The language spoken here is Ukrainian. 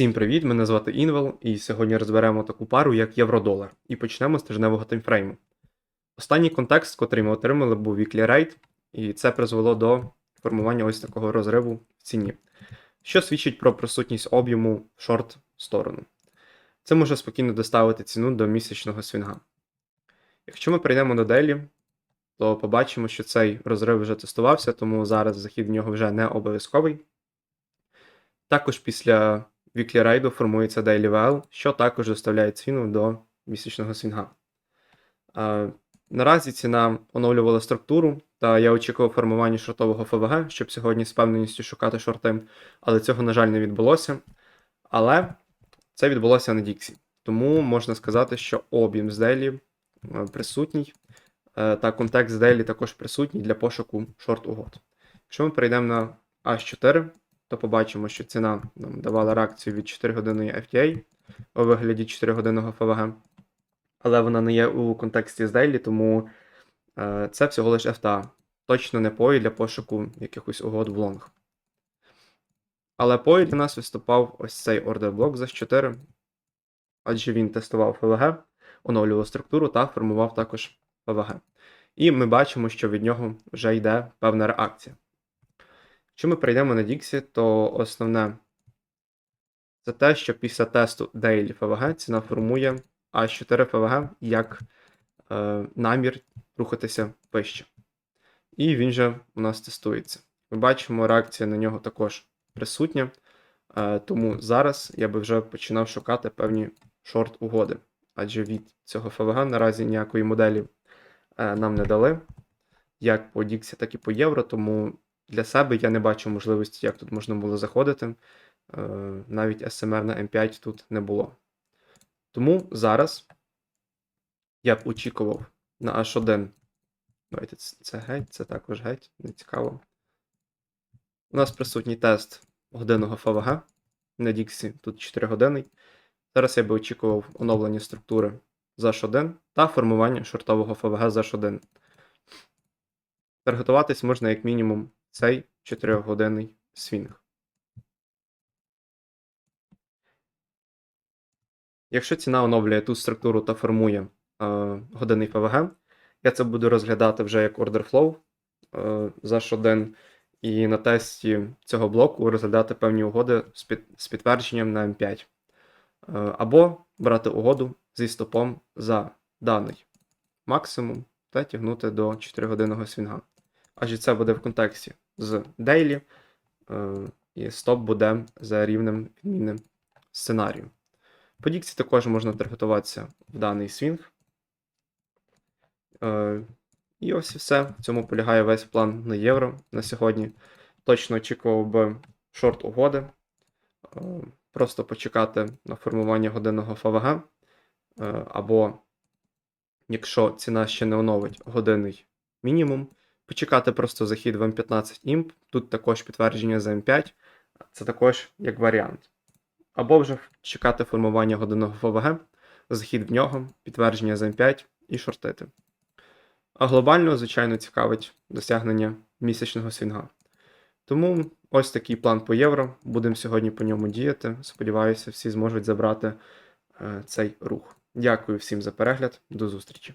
Всім привіт! Мене звати Інвел, і сьогодні розберемо таку пару, як євро-долар, і почнемо з тижневого таймфрейму. Останній контекст, котрий ми отримали, був weekly rate, і це призвело до формування ось такого розриву в ціні, що свідчить про присутність об'єму в шорт сторону. Це може спокійно доставити ціну до місячного свінга. Якщо ми перейдемо до делі, то побачимо, що цей розрив вже тестувався, тому зараз захід в нього вже не обов'язковий. Також після weekly рейду формується Daily VL, що також доставляє ціну до місячного свінга. Наразі ціна оновлювала структуру, та я очікував формування шортового ФВГ, щоб сьогодні з певненістю шукати шорти, але цього, на жаль, не відбулося. Але це відбулося на Діксі. Тому можна сказати, що об'єм з е, присутній, е, та контекст з Daily також присутній для пошуку шорт-угод. Якщо ми перейдемо на H4, то побачимо, що ціна нам давала реакцію від 4 годинної FTA у вигляді 4 годинного ФВГ. Але вона не є у контексті з Daily, тому е, це всього лише FTA. Точно не пої для пошуку якихось угод в лонг. Але пої для нас виступав ось цей ордер блок за 4, адже він тестував ФВГ, оновлював структуру та формував також ФВГ. І ми бачимо, що від нього вже йде певна реакція. Якщо ми перейдемо на Dixie, то основне це те, що після тесту Daily FVG ціна формує А4 FVG як е, намір рухатися вище. І він же у нас тестується. Ми бачимо, реакція на нього також присутня. Е, тому зараз я би вже починав шукати певні шорт-угоди. Адже від цього FVG наразі ніякої моделі е, нам не дали, як по Dixie, так і по євро. Тому для себе я не бачу можливості, як тут можна було заходити. Е, Навіть SMR на M5 тут не було. Тому зараз я б очікував на H1. Давайте це геть, це також геть, не цікаво. У нас присутній тест годинного ФВГ на Dixie, тут 4 години. Зараз я би очікував оновлення структури за H1 та формування шортового ФВГ за H1. Таргетуватись можна як мінімум цей 4-годинний свінг. Якщо ціна оновлює ту структуру та формує е, годинний ПВГ, я це буду розглядати вже як order flow е, за H1, і на тесті цього блоку розглядати певні угоди з, під, з підтвердженням на М5. Е, або брати угоду зі стопом за даний максимум та тягнути до 4-годинного свінга. Адже це буде в контексті з Daily, е, і стоп буде за рівнем відмінним сценарію. По Діксі також можна таргетуватися в даний свінг. Е, І ось і все. В цьому полягає весь план на євро на сьогодні. Точно очікував би шорт угоди. Е, Просто почекати на формування годинного ФВГ. Або, якщо ціна ще не оновить годинний мінімум, почекати просто захід в М15 імп. Тут також підтвердження за М5, це також як варіант. Або вже чекати формування годинного ФВГ, захід в нього, підтвердження за М5 і шортити. А глобально, звичайно, цікавить досягнення місячного свінга. Тому ось такий план по євро. Будемо сьогодні по ньому діяти. Сподіваюся, всі зможуть забрати е, цей рух. Дякую всім за перегляд. До зустрічі.